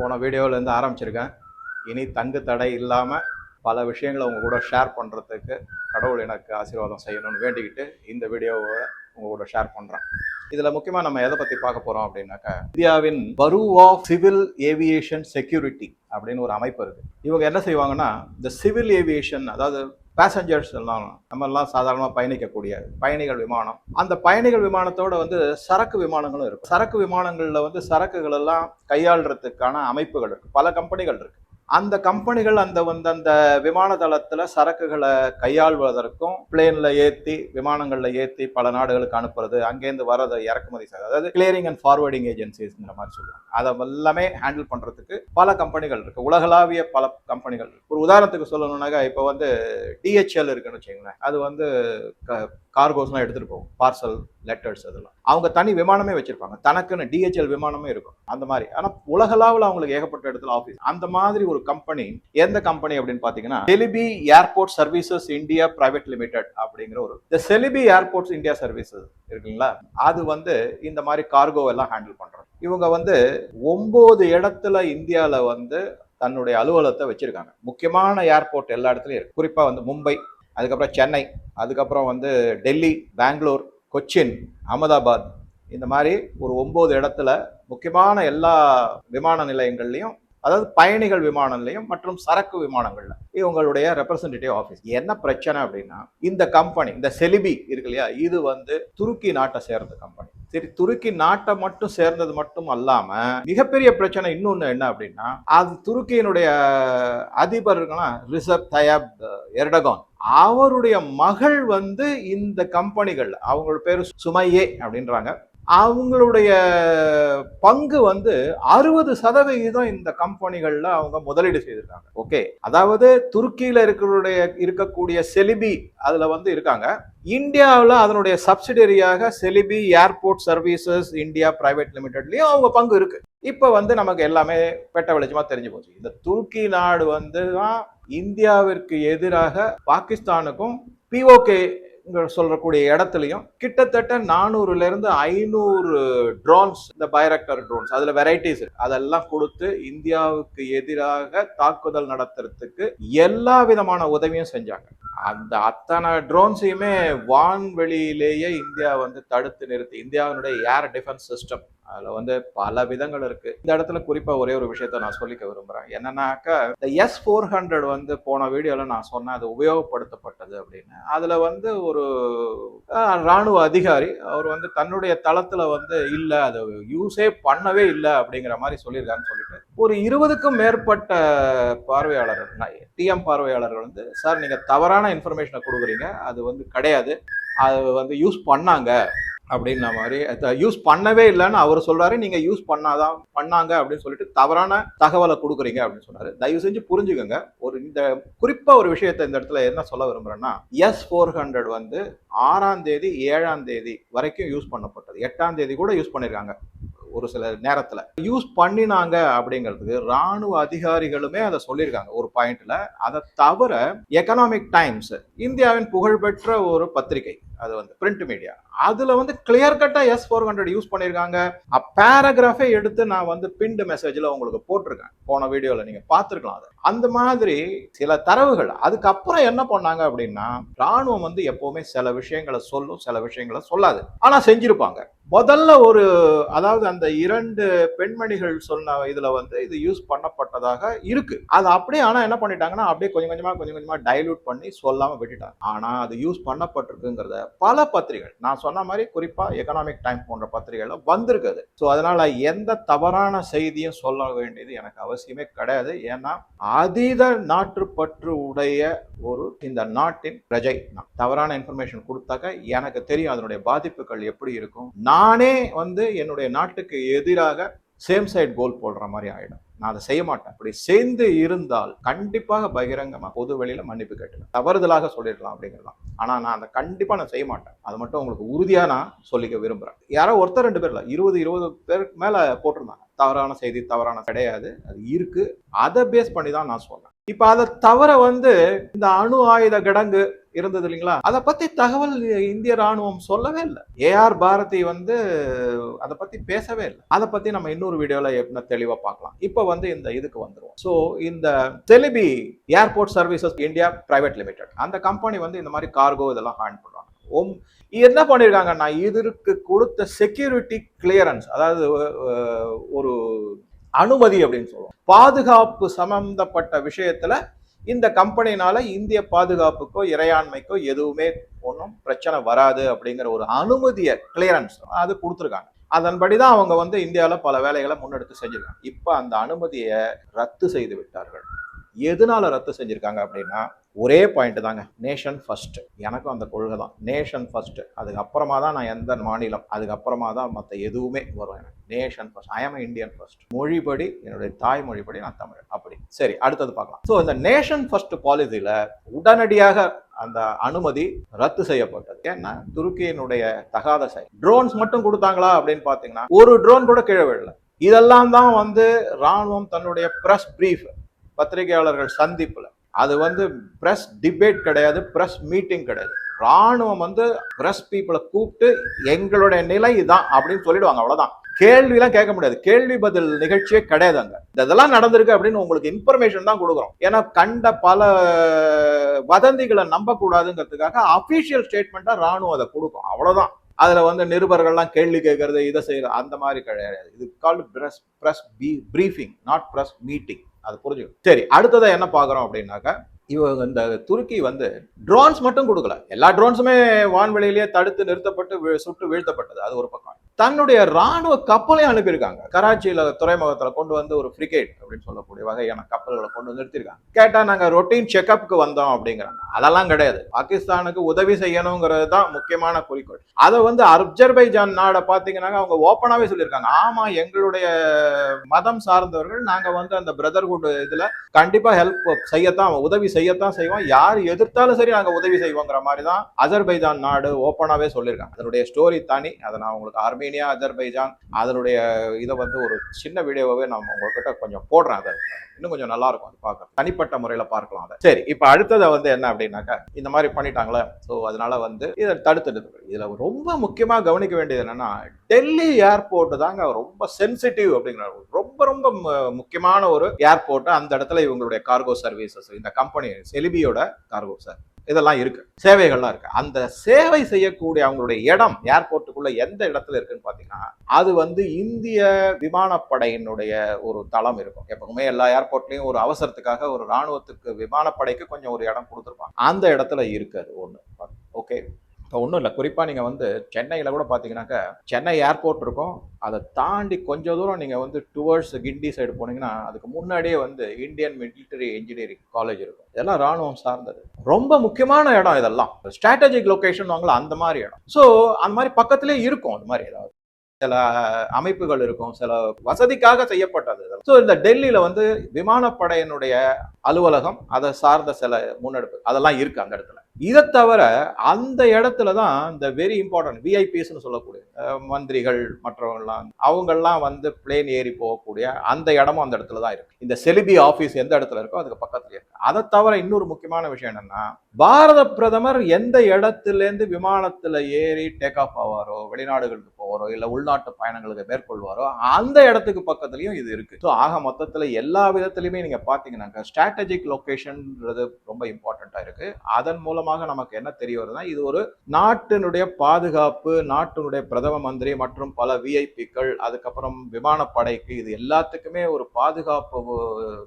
போன வீடியோவிலேருந்து ஆரம்பிச்சிருக்கேன். இனி தங்கு தடை இல்லாமல் பல விஷயங்களை உங்கள் கூட ஷேர் பண்ணுறதுக்கு கடவுள் எனக்கு ஆசீர்வாதம் செய்யணும்னு வேண்டிக்கிட்டு இந்த வீடியோவை உங்கள் கூட ஷேர் பண்ணுறேன் இதில் முக்கியமாக நம்ம எதை பற்றி பார்க்க போகிறோம் அப்படின்னாக்கா இந்தியாவின் பரு ஆஃப் சிவில் ஏவியேஷன் செக்யூரிட்டி அப்படின்னு ஒரு அமைப்பு இருக்குது இவங்க என்ன செய்வாங்கன்னா இந்த சிவில் ஏவியேஷன் அதாவது பேசஞ்சர்ஸ் எல்லாம் நம்ம எல்லாம் சாதாரணமாக பயணிக்கக்கூடிய பயணிகள் விமானம். அந்த பயணிகள் விமானத்தோட வந்து சரக்கு விமானங்களும் இருக்கும். சரக்கு விமானங்களில் வந்து சரக்குகள் எல்லாம் கையாளுறதுக்கான அமைப்புகள் இருக்கு. பல கம்பெனிகள் இருக்கு. அந்த கம்பெனிகள் அந்த வந்து அந்த விமான தளத்தில் சரக்குகளை கையாள்வதற்கும் பிளேனில் ஏற்றி விமானங்களில் ஏற்றி பல நாடுகளுக்கு அனுப்புறது அங்கேருந்து வரதை இறக்குமதி செய்வது அதாவது கிளியரிங் அண்ட் ஃபார்வர்டிங் ஏஜென்சிஸ்ங்கிற மாதிரி சொல்லுவாங்க. அதை எல்லாமே ஹேண்டில் பண்ணுறதுக்கு பல கம்பெனிகள் இருக்குது உலகளாவிய பல கம்பெனிகள். ஒரு உதாரணத்துக்கு சொல்லணும்னாக்கா இப்போ வந்து டிஹெச்எல் இருக்குன்னு வச்சுங்களேன் அது வந்து கார்கோஸ்லாம் எடுத்துகிட்டு போகும். பார்சல் லெட்டர்ஸ் அதெல்லாம். அவங்க தனி விமானமே வச்சிருப்பாங்க. தனக்குன்னு டிஹெச்எல் விமானமே இருக்கும். அந்த மாதிரி. ஆனால் உலகளாவில் அவங்களுக்கு ஏகப்பட்ட இடத்துல ஆஃபீஸ் அந்த மாதிரி ஒரு கம்பெனி எந்த கம்பெனி அப்படின்னு பார்த்தீங்கன்னா Celebi airport services India private limited அப்படிங்கிற ஒரு இந்த செலிபி ஏர்போர்ட்ஸ் இந்தியா சர்வீசஸ் இருக்குங்களா? அது வந்து இந்த மாதிரி கார்கோ எல்லாம் ஹேண்டில் பண்றோம் இவங்க வந்து ஒன்பது இடத்துல இந்தியாவில் வந்து தன்னுடைய அலுவலகத்தை வச்சிருக்காங்க. முக்கியமான ஏர்போர்ட் எல்லா இடத்துலையும் இருக்கு. குறிப்பாக வந்து மும்பை அதுக்கப்புறம் சென்னை அதுக்கப்புறம் வந்து டெல்லி பெங்களூர் கொச்சின் அகமதாபாத் இந்த மாதிரி ஒரு ஒம்பது இடத்துல முக்கியமான எல்லா விமான நிலையங்கள்லையும் அதாவது பயணிகள் விமான மற்றும் சரக்கு விமானங்கள்ல இவங்களுடைய ரெப்ரசன்டேட்டிவ் ஆஃபீஸ் என்ன பிரச்சனை அப்படின்னா இந்த கம்பெனி இந்த செலிபி இருக்கு இல்லையா? இது வந்து துருக்கி நாட்டை சேர்ந்த கம்பெனி சரி துருக்கி நாட்டை மட்டும் சேர்ந்தது மட்டும் அல்லாம மிகப்பெரிய பிரச்சனை இன்னொன்னு என்ன அப்படின்னா அது துருக்கியினுடைய அதிபர் ரிசப் தயாப் எர்டகான். அவருடைய மகள் வந்து இந்த கம்பெனிகள் அவங்களோட பேர் சுமையே அப்படின்றாங்க. அவங்களுடைய பங்கு வந்து அறுபது சதவிகிதம் இந்த கம்பெனிகள்ல அவங்க முதலீடு செய்திருக்காங்க. ஓகே. அதாவது துருக்கியில இருக்கிற இருக்கக்கூடிய செலிபி அதுல வந்து இருக்காங்க. இந்தியாவில் அதனுடைய சப்சிடரியாக Celebi airport services India private லிமிடெட்லயும் அவங்க பங்கு இருக்கு. இப்ப வந்து நமக்கு எல்லாமே வெட்ட வெளிச்சமா தெரிஞ்சு போச்சு. இந்த துருக்கி நாடு வந்து தான் இந்தியாவிற்கு எதிராக பாகிஸ்தானுக்கும் பிஓகே சொல்றக்கூடிய இடத்துலையும் கிட்டத்தட்ட நானூறுல இருந்து ஐநூறு ட்ரோன்ஸ் இந்த பைரக்டர் ட்ரோன்ஸ் அதுல வெரைட்டிஸ் அதெல்லாம் கொடுத்து இந்தியாவுக்கு எதிராக தாக்குதல் நடத்துறதுக்கு எல்லா விதமான உதவியும் செஞ்சாங்க. அந்த அத்தனை ட்ரோன்ஸையுமே வான்வெளியிலேயே இந்தியா வந்து தடுத்து நிறுத்தி இந்தியாவினுடைய ஏர் டிஃபென்ஸ் சிஸ்டம் அதில் வந்து பல விதங்கள் இருக்குது இந்த இடத்துல குறிப்பாக ஒரே ஒரு விஷயத்த நான் சொல்லிக்க விரும்புகிறேன் என்னன்னாக்கா இந்த எஸ் ஃபோர் ஹண்ட்ரட் வந்து போன வீடியோவில் நான் சொன்னேன் அது உபயோகப்படுத்தப்பட்டது அப்படின்னு. அதில் வந்து ஒரு ராணுவ அதிகாரி அவர் வந்து தன்னுடைய தளத்தில் வந்து இல்லை அது யூஸே பண்ணவே இல்லை அப்படிங்கிற மாதிரி சொல்லியிருக்காருன்னு சொல்லிட்டு ஒரு இருபதுக்கும் மேற்பட்ட பார்வையாளர்கள் டிஎம் பார்வையாளர்கள் வந்து சார் நீங்கள் தவறான இன்ஃபர்மேஷனை கொடுக்குறீங்க அது வந்து கிடையாது. அது வந்து யூஸ் பண்ணாங்க. அப்படின்ன மாதிரி யூஸ் பண்ணவே இல்லைன்னு அவர் சொல்றாரு. நீங்க யூஸ் பண்ணாதான் பண்ணாங்க அப்படின்னு சொல்லிட்டு தவறான தகவலை கொடுக்குறீங்க அப்படின்னு சொன்னாரு. தயவு செஞ்சு புரிஞ்சுக்கோங்க. ஒரு இந்த குறிப்பா ஒரு விஷயத்த இந்த இடத்துல என்ன சொல்ல விரும்புறேன்னா எஸ் ஃபோர் ஹண்ட்ரட் வந்து ஆறாம் தேதி ஏழாம் தேதி வரைக்கும் யூஸ் பண்ணப்பட்டது. எட்டாம் தேதி கூட யூஸ் பண்ணிருக்காங்க. ஒரு சில நேரத்தில். யூஸ் பண்ணினாங்க அப்படிங்கிறதுக்கு ராணுவ அதிகாரிகளுமே அதை சொல்லியிருக்காங்க ஒரு பாயிண்ட்ல அதை தவிர எக்கனாமிக் டைம்ஸ் இந்தியாவின் புகழ்பெற்ற ஒரு பத்திரிகை. அது வந்து பிரிண்ட் மீடியா அதுல வந்து கிளியர் கட்டா எஸ் ஃபோர் ஹண்ட்ரட் யூஸ் பண்ணிருக்காங்க. பேராகிராஃபே எடுத்து நான் வந்து பின்டு மெசேஜ்ல உங்களுக்கு போட்டிருக்கேன். போன வீடியோல நீங்க பார்த்துருக்கலாம் அதை. அந்த மாதிரி சில தரவுகள். அதுக்கப்புறம் என்ன பண்ணாங்க அப்படின்னா ராணுவம் வந்து எப்பவுமே சில விஷயங்களை சொல்லும் சில விஷயங்களை சொல்லாது. ஆனா செஞ்சிருப்பாங்க. முதல்ல ஒரு அதாவது அந்த இரண்டு பெண்மணிகள் சொன்ன இதுல வந்து இது யூஸ் பண்ணப்பட்டதாக இருக்கு. அது அப்படியே ஆனா என்ன பண்ணிட்டாங்கன்னா அப்படியே கொஞ்சம் கொஞ்சமா கொஞ்சம் கொஞ்சமா டைல்யூட் பண்ணி சொல்லாம விட்டுட்டாங்க. ஆனா அது யூஸ் பண்ணப்பட்டிருக்குங்கிறத பல பத்திரிகைகள் நான் சொன்ன மாதிரி குறிப்பா எக்கனாமிக் டைம் போன்ற பத்திரிகையில் வந்திருக்குது. ஸோ அதனால எந்த தவறான செய்தியும் சொல்ல வேண்டியது எனக்கு அவசியமே கிடையாது. ஏன்னா அதீத நாட்டுப்பற்று உடைய ஒரு இந்த நாட்டின் பிரஜை. நான் தவறான இன்ஃபர்மேஷன் கொடுத்தாக்க எனக்கு தெரியும் அதனுடைய பாதிப்புகள் எப்படி இருக்கும். நான் நானே வந்து என்னுடைய நாட்டுக்கு எதிராக சேம் சைட் கோல் போடுற மாதிரி ஆயிடும். நான் அதை செய்ய மாட்டேன். அப்படி சேர்ந்து இருந்தால் கண்டிப்பாக பகிரங்கமாக பொது வெளியில மன்னிப்பு கேட்டுவேன் தவறுதலாக சொல்லிடலாம் அப்படிங்கிறலாம் ஆனால் நான் அதை கண்டிப்பாக நான் செய்ய மாட்டேன். அது மட்டும் உங்களுக்கு உறுதியாக நான் சொல்லிக்க விரும்புகிறேன் யாரோ ஒருத்தர் ரெண்டு பேர்ல இருபது இருபது பேருக்கு மேலே போட்டிருந்தாங்க. தவறான செய்தி தவறான கிடையாது. அது இருக்குது அதை பேஸ் பண்ணி தான் நான் சொன்னேன் இப்ப அதை தவிர வந்து இந்த அணு ஆயுத கிடங்கு இருந்தது இல்லைங்களா? அதை பத்தி தகவல் இந்திய ராணுவம் சொல்லவே இல்லை. ஏஆர் பாரதி வந்து அதை பத்தி பேசவே இல்லை. அதை பத்தி நம்ம இன்னொரு வீடியோல என்ன தெளிவா பார்க்கலாம். இப்போ வந்து இந்த இதுக்கு வந்துருவோம். ஸோ இந்த Celebi airport services India private limited அந்த கம்பெனி வந்து இந்த மாதிரி கார்கோ இதெல்லாம் ஹேண்ட் பண்றாங்க. ஓம் என்ன பண்ணியிருக்காங்கன்னா இதற்கு கொடுத்த செக்யூரிட்டி கிளியரன்ஸ் அதாவது ஒரு அனுமதி அப்படின்னு சொல்லுவோம். பாதுகாப்பு சம்பந்தப்பட்ட விஷயத்துல இந்த கம்பெனினால இந்திய பாதுகாப்புக்கோ இறையாண்மைக்கோ எதுவுமே ஒன்றும் பிரச்சனை வராது அப்படிங்கிற ஒரு அனுமதியை கிளியரன்ஸ் அது கொடுத்துருக்காங்க. அதன்படி தான் அவங்க வந்து இந்தியாவில் பல வேலைகளை முன்னெடுத்து செஞ்சிருக்காங்க. இப்போ அந்த அனுமதியை ரத்து செய்து விட்டார்கள். எதனால ரத்து செஞ்சிருக்காங்க அப்படின்னா ஒரே பாயிண்ட் தாங்க. நேஷன் ஃபஸ்ட்டு எனக்கும் அந்த கொள்கை தான். நேஷன் ஃபஸ்ட்டு அதுக்கப்புறமா தான் நான் எந்த மாநிலம் அதுக்கப்புறமா தான் மற்ற எதுவுமே வரும் எனக்கு. Nation first I am Indian first மொழிப்படி என்னுடைய தாய்மொழிப்படி நான் தமிழ். அப்படி. சரி அடுத்தது பார்க்கலாம். ஸோ இந்த நேஷன் ஃபஸ்ட் பாலிசியில் உடனடியாக அந்த அனுமதி ரத்து செய்யப்பட்டது. ஏன்னா துருக்கியினுடைய தகாத செயல் ட்ரோன்ஸ் மட்டும் கொடுத்தாங்களா அப்படின்னு பார்த்தீங்கன்னா ஒரு ட்ரோன் கூட கீழே விழல. இதெல்லாம் தான் வந்து ராணுவம் தன்னுடைய ப்ரெஸ் பிரீஃப் பத்திரிகையாளர்கள் சந்திப்பில் அது வந்து ப்ரெஸ் டிபேட் கிடையாது ப்ரெஸ் மீட்டிங் கிடையாது. ராணுவம் வந்து ப்ரெஸ் பீப்புளை கூப்பிட்டு எங்களுடைய நிலை இதான் அப்படின்னு சொல்லிடுவாங்க அவ்வளோதான் கேள்விலாம் கேட்க முடியாது. கேள்வி பதில் நிகழ்ச்சியே கிடையாது அங்க. இதெல்லாம் நடந்திருக்கு அப்படின்னு உங்களுக்கு இன்ஃபர்மேஷன் தான் கொடுக்குறோம். ஏன்னா கண்ட பல வதந்திகளை நம்பக்கூடாதுங்கிறதுக்காக அபிஷியல் ஸ்டேட்மெண்ட்டா ராணுவம் அதை கொடுக்கும். அவ்வளவுதான். அதுல வந்து நிருபர்கள்லாம் கேள்வி கேட்கறது இதை செய்யறது அந்த மாதிரி கிடையாது. இது called press press P briefing not press meeting அது புரிஞ்சுக்கணும். சரி அடுத்ததை என்ன பார்க்குறோம் அப்படின்னாக்கா இவங்க இந்த துருக்கி வந்து ட்ரோன்ஸ் மட்டும் கொடுக்கல. எல்லா ட்ரோன்ஸுமே வான்வெளியிலேயே தடுத்து நிறுத்தப்பட்டு சுட்டு வீழ்த்தப்பட்டது. அது ஒரு பக்கம். தன்னுடைய ராணுவ கப்பலையும் அனுப்பியிருக்காங்க. கராச்சியில துறைமுகத்துல கொண்டு வந்து ஒரு ஃப்ரிகேட் அப்படின்னு சொல்லக்கூடிய வகையான கப்பல்களை கொண்டு வந்து நிறுத்திருக்காங்க கேட்டா நாங்க ரொட்டீன் செக்அப்க்கு வந்தோம் அப்படிங்கிறாங்க. அதெல்லாம் கிடையாது. பாகிஸ்தானுக்கு உதவி செய்யணுங்கிறது தான் முக்கியமான குறிக்கோள். அதை வந்து அர்ஜர்பைஜான் நாடை பாத்தீங்கன்னா அவங்க ஓப்பனாவே சொல்லியிருக்காங்க. ஆமா எங்களுடைய மதம் சார்ந்தவர்கள் நாங்க வந்து அந்த பிரதர்ஹுட் இதுல கண்டிப்பா ஹெல்ப் செய்யத்தான் உதவி செய்யத்தான் செய்வோம். யார் எதிர்த்தாலும் சரி நாங்க உதவி செய்வோங்கிற மாதிரி தான் அஜர்பைஜான் நாடு ஓப்பனாவே சொல்லியிருக்காங்க. அதனுடைய ஸ்டோரி தனி. அதை நான் உங்களுக்கு ஆர்மி ஆர்மேனியா அஜர்பைஜான் அதனுடைய இதை வந்து ஒரு சின்ன வீடியோவே நான் உங்ககிட்ட கொஞ்சம் போடுறேன் அதை. இன்னும் கொஞ்சம் நல்லா இருக்கும் அது பார்க்க. தனிப்பட்ட முறையில் பார்க்கலாம் அதை. சரி இப்போ அடுத்ததை வந்து என்ன அப்படின்னாக்கா இந்த மாதிரி பண்ணிட்டாங்களே ஸோ அதனால வந்து இதை தடுத்து இதில் ரொம்ப முக்கியமாக கவனிக்க வேண்டியது என்னன்னா டெல்லி ஏர்போர்ட் தாங்க ரொம்ப சென்சிட்டிவ் அப்படிங்கிற ரொம்ப ரொம்ப முக்கியமான ஒரு ஏர்போர்ட். அந்த இடத்துல இவங்களுடைய கார்கோ சர்வீசஸ் இந்த கம்பெனி செலிபியோட கார்கோ சார் இதெல்லாம் இருக்கு. சேவைகள்லாம் இருக்கு. அந்த சேவை செய்யக்கூடிய அவங்களுடைய இடம் ஏர்போர்ட்டுக்குள்ள எந்த இடத்துல இருக்குன்னு பாத்தீங்கன்னா அது வந்து இந்திய விமானப்படையினுடைய ஒரு தளம் இருக்கும். எப்பவுமே எல்லா ஏர்போர்ட்லயும் ஒரு அவசரத்துக்காக ஒரு ராணுவத்துக்கு விமானப்படைக்கு கொஞ்சம் ஒரு இடம் கொடுத்துருப்பாங்க. அந்த இடத்துல இருக்கு அது ஒண்ணு. ஓகே? இப்போ ஒன்றும் இல்லை. குறிப்பாக நீங்கள் வந்து சென்னையில் கூட பார்த்தீங்கன்னாக்கா சென்னை ஏர்போர்ட் இருக்கும். அதை தாண்டி கொஞ்சம் தூரம் நீங்கள் வந்து டுவர்ட்ஸ் கிண்டி சைடு போனீங்கன்னா அதுக்கு முன்னாடியே வந்து இந்தியன் மிலிட்டரி இன்ஜினியரிங் காலேஜ் இருக்கும். இதெல்லாம் ராணுவம் சார்ந்தது. ரொம்ப முக்கியமான இடம் இதெல்லாம். ஸ்ட்ராட்டஜிக் லொக்கேஷன் வாங்கல அந்த மாதிரி இடம். ஸோ அந்த மாதிரி பக்கத்துலேயே இருக்கும். அந்த மாதிரி ஏதாவது சில அமைப்புகள் இருக்கும். சில வசதிக்காக செய்யப்பட்டது ஸோ இந்த டெல்லியில் வந்து விமானப்படையினுடைய அலுவலகம் அதை சார்ந்த சில முன்னெடுப்பு அதெல்லாம் இருக்குது அந்த இடத்துல. இதை தவிர அந்த இடத்துல தான் இந்த வெரி இம்பார்ட்டன்ட் விஐபிஸ்ன்னு சொல்லக்கூடிய மந்திரிகள் மற்றவங்கள்லாம் அவங்கெல்லாம் வந்து பிளேன் ஏறி போகக்கூடிய அந்த இடமும் அந்த இடத்துல தான் இருக்கு. இந்த செலிபி ஆஃபீஸ் எந்த இடத்துல இருக்கோ அதுக்கு பக்கத்துல இருக்கு. அதை தவிர இன்னொரு முக்கியமான விஷயம் என்னன்னா பாரத பிரதமர் எந்த இடத்துலேருந்து விமானத்தில் ஏறி டேக் ஆஃப் ஆவாரோ வெளிநாடுகளுக்கு போவாரோ இல்ல உள்நாட்டு பயணங்களுக்கு மேற்கொள்வாரோ அந்த இடத்துக்கு பக்கத்துலயும் இது இருக்கு. ஸோ ஆக மொத்தத்துல எல்லா விதத்துலயுமே நீங்க பாத்தீங்கன்னாக்கா ஸ்ட்ராட்டஜிக் லொகேஷன்ன்றது ரொம்ப இம்பார்ட்டண்டா இருக்கு. அதன் மூலமாக நமக்கு என்ன தெரிய வருதுன்னா இது ஒரு நாட்டினுடைய பாதுகாப்பு நாட்டினுடைய பிரதம மந்திரி மற்றும் பல விஐபிக்கள் அதுக்கப்புறம் விமானப்படைக்கு இது எல்லாத்துக்குமே ஒரு பாதுகாப்பு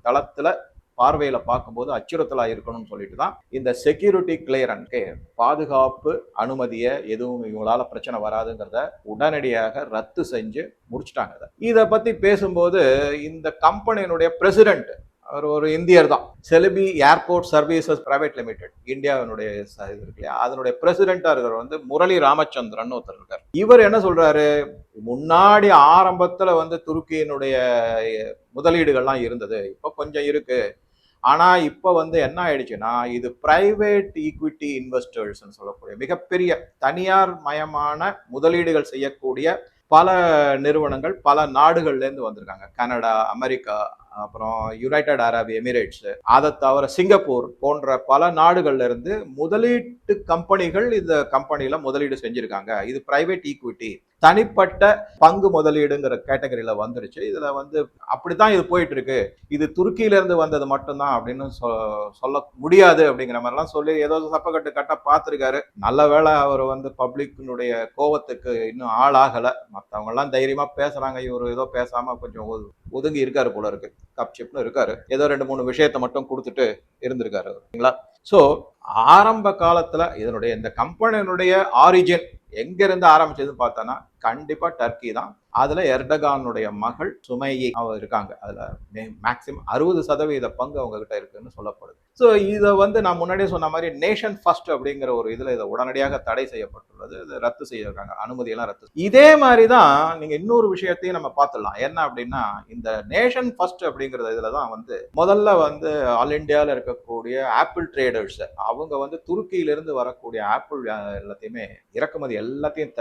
தளத்துல பார்வையில் பார்க்கும்போது அச்சுறுத்தலாக இருக்கணும்னு சொல்லிட்டு தான் இந்த செக்யூரிட்டி கிளியரன்ஸ்க்கு பாதுகாப்பு அனுமதியை எதுவும் இவங்களால பிரச்சனை வராதுங்கிறத உடனடியாக ரத்து செஞ்சு முடிச்சிட்டாங்க இதை. இதை பேசும்போது இந்த கம்பெனியினுடைய பிரசிடென்ட் அவர் ஒரு இந்தியர் தான். Celebi airport services private limited இந்தியாவினுடைய இது இருக்கு இல்லையா? அதனுடைய பிரசிடென்டா இருக்கிற வந்து முரளி ராமச்சந்திரன் ஒருத்தர் இருக்கார். இவர் என்ன சொல்றாரு? முன்னாடி ஆரம்பத்தில் வந்து துருக்கியினுடைய முதலீடுகள்லாம் இருந்தது. இப்போ கொஞ்சம் இருக்குது ஆனா இப்போ வந்து என்ன ஆயிடுச்சுன்னா இது பிரைவேட் ஈக்விட்டி இன்வெஸ்டர்ஸ்னு சொல்லக்கூடிய மிகப்பெரிய தனியார் மயமான முதலீடுகள் செய்யக்கூடிய பல நிறுவனங்கள் பல நாடுகள்ல இருந்து வந்திருக்காங்க. கனடா அமெரிக்கா அப்புறம் யுனைடெட் அரப் எமிரேட்ஸ் அதை தவிர சிங்கப்பூர் போன்ற பல நாடுகள்ல இருந்து முதலீட்டு கம்பெனிகள் இந்த கம்பெனியில முதலீடு செஞ்சிருக்காங்க. இது பிரைவேட் ஈக்விட்டி தனிப்பட்ட பங்கு முதலீடுங்கிற கேட்டகரியில வந்துருச்சு. இதுல வந்து அப்படித்தான் இது போயிட்டு இருக்கு இது துருக்கியில இருந்து வந்தது மட்டும்தான் அப்படின்னு சொ- சொல்ல முடியாது அப்படிங்கிற மாதிரிலாம் சொல்லி ஏதோ சப்பக்கட்டு கட்ட பார்த்துருக்காரு. நல்ல வேளை அவர் வந்து பப்ளிக்கினுடைய கோவத்துக்கு இன்னும் ஆளாகல. மற்றவங்க எல்லாம் தைரியமா பேசுறாங்க. இவர் ஏதோ பேசாம கொஞ்சம் ஒதுங்கி இருக்காரு போல இருக்கு. கப்ஷிப்னு இருக்காரு. ஏதோ ரெண்டு மூணு விஷயத்தை மட்டும் கொடுத்துட்டு இருந்திருக்காரு அவர். சரிங்களா? ஸோ ஆரம்ப காலத்துல இதனுடைய இந்த கம்பெனியினுடைய ஆரிஜின் எங்க இருந்து ஆரம்பிச்சதுன்னு பார்த்தோன்னா கண்டிப்பா டர்க்கி தான். அதில் எர்டகானுடைய மகள் சுமையை அவர் இருக்காங்க. அதில் மேக்சிமம் அறுபது சதவீத பங்கு அவங்க கிட்ட இருக்குன்னு சொல்லப்படுது. ஸோ இதை வந்து நான் முன்னாடியே சொன்ன மாதிரி நேஷன் ஃபர்ஸ்ட் அப்படிங்கிற ஒரு இதில் இதை உடனடியாக தடை செய்யப்பட்டுள்ளது. இதை ரத்து செய்யிருக்காங்க அனுமதியெல்லாம் ரத்து இதே மாதிரி தான் நீங்கள் இன்னொரு விஷயத்தையும் நம்ம பார்த்துடலாம். என்ன அப்படின்னா இந்த நேஷன் ஃபர்ஸ்ட் அப்படிங்கிறது இதுல தான் வந்து முதல்ல வந்து ஆல் இந்தியாவில் இருக்கக்கூடிய ஆப்பிள் ட்ரேடர்ஸ் அவங்க வந்து துருக்கியிலிருந்து வரக்கூடிய ஆப்பிள் எல்லாத்தையுமே இறக்குமதி எல்லாத்தையும்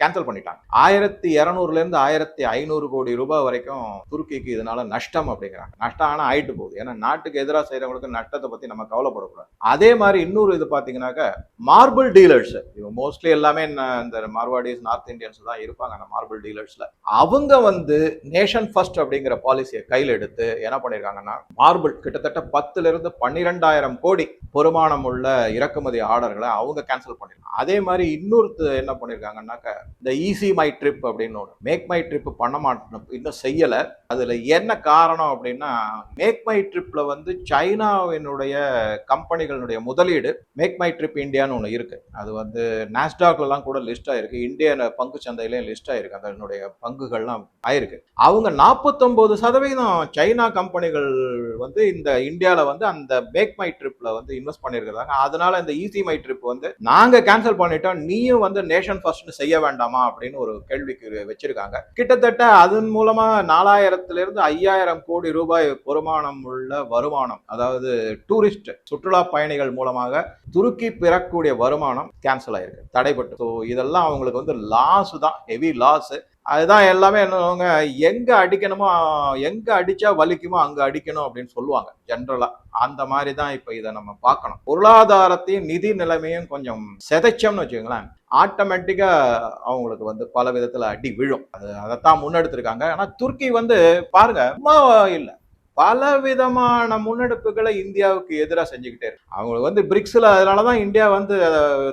கேன்சல் பண்ணிட்டாங்க. ஆயிரத்தி இரநூறுலேருந்து இருந்து ஆயிரத்தி ஐநூறு கோடி ரூபாய் வரைக்கும் துருக்கிக்கு இதனால நஷ்டம் அப்படிங்கிறாங்க. நஷ்டம் ஆனால் ஆயிட்டு போகுது. ஏன்னா நாட்டுக்கு எதிராக செய்யறவங்களுக்கு நஷ்டத்தை பற்றி நம்ம கவலைப்படக்கூடாது. அதே மாதிரி இன்னொரு இது பார்த்தீங்கன்னாக்க மார்பிள் டீலர்ஸ் இவங்க மோஸ்ட்லி எல்லாமே இந்த மார்வாடிஸ் நார்த் இந்தியன்ஸ் தான் இருப்பாங்க அந்த மார்பிள் டீலர்ஸில் அவங்க வந்து நேஷன் ஃபர்ஸ்ட் அப்படிங்கிற பாலிசியை கையில் எடுத்து என்ன பண்ணிருக்காங்கன்னா மார்பிள் கிட்டத்தட்ட பத்துல இருந்து பன்னிரெண்டாயிரம் கோடி பொறுமானம் உள்ள இறக்குமதி ஆர்டர்களை அவங்க கேன்சல் பண்ணிருக்காங்க. அதே மாதிரி இன்னொருத்து என்ன பண்ணியிருக்காங்கன்னாக்க இந்த ஈஸி மை ட்ரிப் அப்படின்னு ஒன்று மேக் மை ட்ரிப் பண்ண மாட்டோம் இன்னும் செய்யலை. அதில் என்ன காரணம் அப்படின்னா மேக் மை ட்ரிப்பில் வந்து சைனாவினுடைய கம்பெனிகளுடைய முதலீடு மேக் மை ட்ரிப் இந்தியான்னு ஒன்று இருக்குது அது வந்து நாஸ்டாக்லாம் கூட லிஸ்ட் ஆயிருக்கு. இந்தியன் பங்கு சந்தையிலையும் லிஸ்ட் ஆயிருக்கு. அதனுடைய பங்குகள்லாம் ஆயிருக்கு. அவங்க நாற்பத்தொம்போது சதவீதம் சைனா கம்பெனிகள் வந்து இந்த இந்தியாவில் வந்து அந்த மேக் மை ட்ரிப்பில் வந்து இன்வெஸ்ட் பண்ணியிருக்கிறாங்க. அதனால இந்த ஈஸி மை ட்ரிப் வந்து நாங்கள் கேன்சல் பண்ணிட்டோம். நீயும் வந்து நேஷன் ஃபர்ஸ்ட்னு செய்ய வேண்டாமா அப்படின்னு ஒரு கேள்விக்கு வச்சிருக்காங்க. கிட்டத்தட்ட அதன் மூலமா நாலாயிரத்துல இருந்து ஐயாயிரம் கோடி ரூபாய் வருமானம் உள்ள வருமானம் அதாவது டூரிஸ்ட் சுற்றுலா பயணிகள் மூலமாக துருக்கி பெறக்கூடிய வருமானம் கேன்சல் ஆயிருக்கு தடைப்பட்டு ஸோ இதெல்லாம் அவங்களுக்கு வந்து லாஸ் தான் ஹெவி லாஸ் அதுதான் எல்லாமே என்னவங்க எங்க அடிக்கணுமோ எங்க அடிச்சா வலிக்குமோ அங்க அடிக்கணும் அப்படின்னு சொல்லுவாங்க ஜென்ரலா அந்த மாதிரி தான் இப்ப இதை நம்ம பார்க்கணும். பொருளாதாரத்தையும் நிதி நிலைமையும் கொஞ்சம் செதைச்சோம்னு வச்சுக்கோங்களேன் ஆட்டோமேட்டிக்கா அவங்களுக்கு வந்து பல விதத்துல அடி விழும். அது அதைத்தான் முன்னெடுத்திருக்காங்க. ஆனா துருக்கி வந்து பாருங்க இல்லை. பல விதமான முன்னெடுப்புகளை இந்தியாவுக்கு எதிராக செஞ்சுக்கிட்டே இருக்கு. அவங்களுக்கு வந்து அதனால் தான் இந்தியா வந்து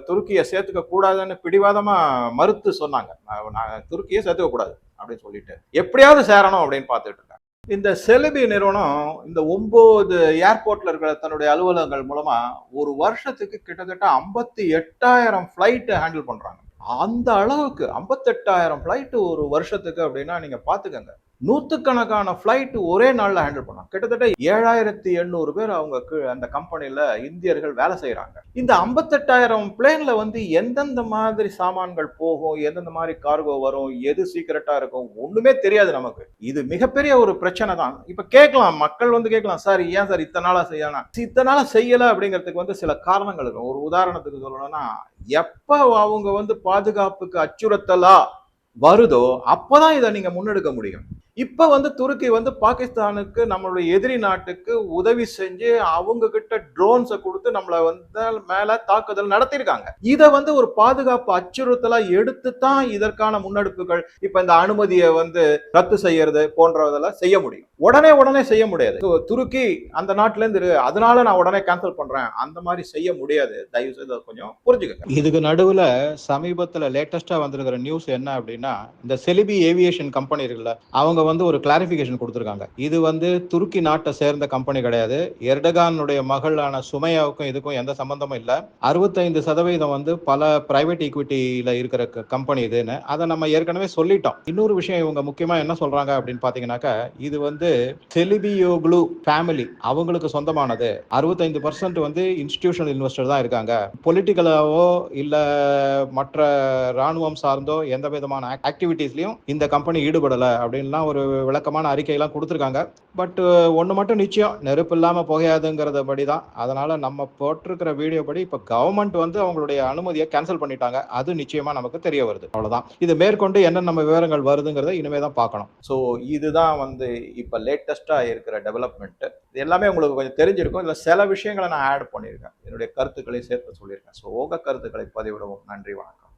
துருக்கியை சேர்த்துக்க கூடாதுன்னு பிடிவாதமாக மறுத்து சொன்னாங்க. நான் துருக்கியை சேர்த்துக்க கூடாது அப்படின்னு சொல்லிட்டு. எப்படியாவது சேரணும் அப்படின்னு பார்த்துட்டு இருக்காங்க. இந்த செலிபி நிறுவனம் இந்த ஒம்பது ஏர்போர்ட்ல இருக்கிற தன்னுடைய அலுவலகங்கள் மூலமா ஒரு வருஷத்துக்கு கிட்டத்தட்ட ஐம்பத்தி எட்டாயிரம் ஃப்ளைட்டை ஹேண்டில் பண்றாங்க. அந்த அளவுக்கு ஐம்பத்தெட்டாயிரம் ஃப்ளைட்டு ஒரு வருஷத்துக்கு அப்படின்னா நீங்க பாத்துக்கங்க நூற்றுக்கணக்கான ஃப்ளைட்டு ஒரே நாளில் ஹேண்டில் பண்ணாங்க. கிட்டத்தட்ட ஏழாயிரத்தி எண்ணூறு பேர் அவங்க அந்த கம்பெனியில் இந்தியர்கள் வேலை செய்கிறாங்க இந்த ஐம்பத்தெட்டாயிரம் பிளேனில் வந்து எந்தெந்த மாதிரி சாமான்கள் போகும் எந்தெந்த மாதிரி கார்கோ வரும் எது சீக்கிரட்டாக இருக்கும் ஒன்றுமே தெரியாது நமக்கு. இது மிகப்பெரிய ஒரு பிரச்சனை தான். இப்போ கேட்கலாம் மக்கள் வந்து கேட்கலாம் சார் ஏன் சார் இத்தனை நாளாக செய்யலாம் இத்தனை நாளாக செய்யலை அப்படிங்கிறதுக்கு வந்து சில காரணங்கள் இருக்கும். ஒரு உதாரணத்துக்கு சொல்லணும்னா எப்போ அவங்க வந்து பாதுகாப்புக்கு அச்சுறுத்தலா வருதோ அப்போதான் இதை நீங்க முன்னெடுக்க முடியும். இப்போ வந்து துருக்கி வந்து பாகிஸ்தானுக்கு நம்மளுடைய எதிரி நாட்டுக்கு உதவி செஞ்சு அவங்க கிட்ட ட்ரோன்ஸை கொடுத்து நம்மளை வந்து மேல தாக்குதல் நடத்தியிருக்காங்க. இதை வந்து ஒரு பாதுகாப்பு அச்சுறுத்தலா எடுத்து தான் இதற்கான முன்னெடுப்புகள் இப்ப இந்த அனுமதியை வந்து ரத்து செய்யறது போன்றதெல்லாம் செய்ய முடியும். உடனே உடனே செய்ய முடியாது. துருக்கி அந்த நாட்டுல இருந்து அதனால நான் உடனே கேன்சல் பண்றேன். அந்த மாதிரி செய்ய முடியாது. தயவு செய்து கொஞ்சம் புரிஞ்சுக்கங்க. இதுக்கு நடுவுல சமீபத்துல லேட்டஸ்டா வந்திருக்கிற நியூஸ் என்ன அப்படின்னா இந்த செலிபி ஏவியேஷன் கம்பெனி இருக்குல்ல அவங்க வந்து ஒரு கிளாரிபிகேஷன் கொடுத்துருக்காங்க. இது வந்து துருக்கி நாட்டை சேர்ந்த கம்பெனி கிடையாது. எர்டகானுடைய மகளான சுமையாவுக்கும் இதுக்கும் எந்த சம்பந்தமும் இல்லை. அறுபத்தைந்து சதவீதம் வந்து பல பிரைவேட் ஈக்விட்டியில இருக்கிற கம்பெனி இதுன்னு. அதை நம்ம ஏற்கனவே சொல்லிட்டோம். இன்னொரு விஷயம் இவங்க முக்கியமா என்ன சொல்றாங்க அப்படின்னு பாத்தீங்கன்னாக்கா இது வந்து செலிபியோக்ளு ஃபேமிலி அவங்களுக்கு சொந்தமானது. அறுபத்தைந்து பர்சன்ட் வந்து இன்ஸ்டிடியூஷனல் இன்வெஸ்டர் தான் இருக்காங்க. பொலிட்டிக்கலாவோ இல்ல மற்ற ராணுவம் சார்ந்தோ எந்த விதமான ஆக்டிவிட்டீஸ்லயும் இந்த கம்பெனி ஈடுபடல அப்படின்லாம் ஒரு விளக்கமான அறிக்கையெல்லாம் கொடுத்துருக்காங்க. பட் ஒன்று மட்டும் நிச்சயம் நெருப்பு இல்லாமல் புகையாதுங்கிறத படி தான் அதனால் நம்ம போட்டிருக்கிற வீடியோ படி இப்போ கவர்மெண்ட் வந்து அவங்களுடைய அனுமதியை கேன்சல் பண்ணிட்டாங்க. அது நிச்சயமாக நமக்கு தெரிய வருது. அவ்வளோதான் இது மேற்கொண்டு என்ன நம்ம விவரங்கள் வருதுங்கிறத இனிமே தான் பார்க்கணும். ஸோ இதுதான் வந்து இப்போ லேட்டஸ்ட்டாக இருக்கிற டெவலப்மெண்ட்டு இது எல்லாமே உங்களுக்கு கொஞ்சம் தெரிஞ்சிருக்கும். இதில் சில விஷயங்களை நான் ஆட் பண்ணியிருக்கேன். என்னுடைய கருத்துக்களை சேர்த்து சொல்லியிருக்கேன். ஸோ உங்கள் கருத்துக்களை பதிவிடவும். நன்றி வணக்கம்.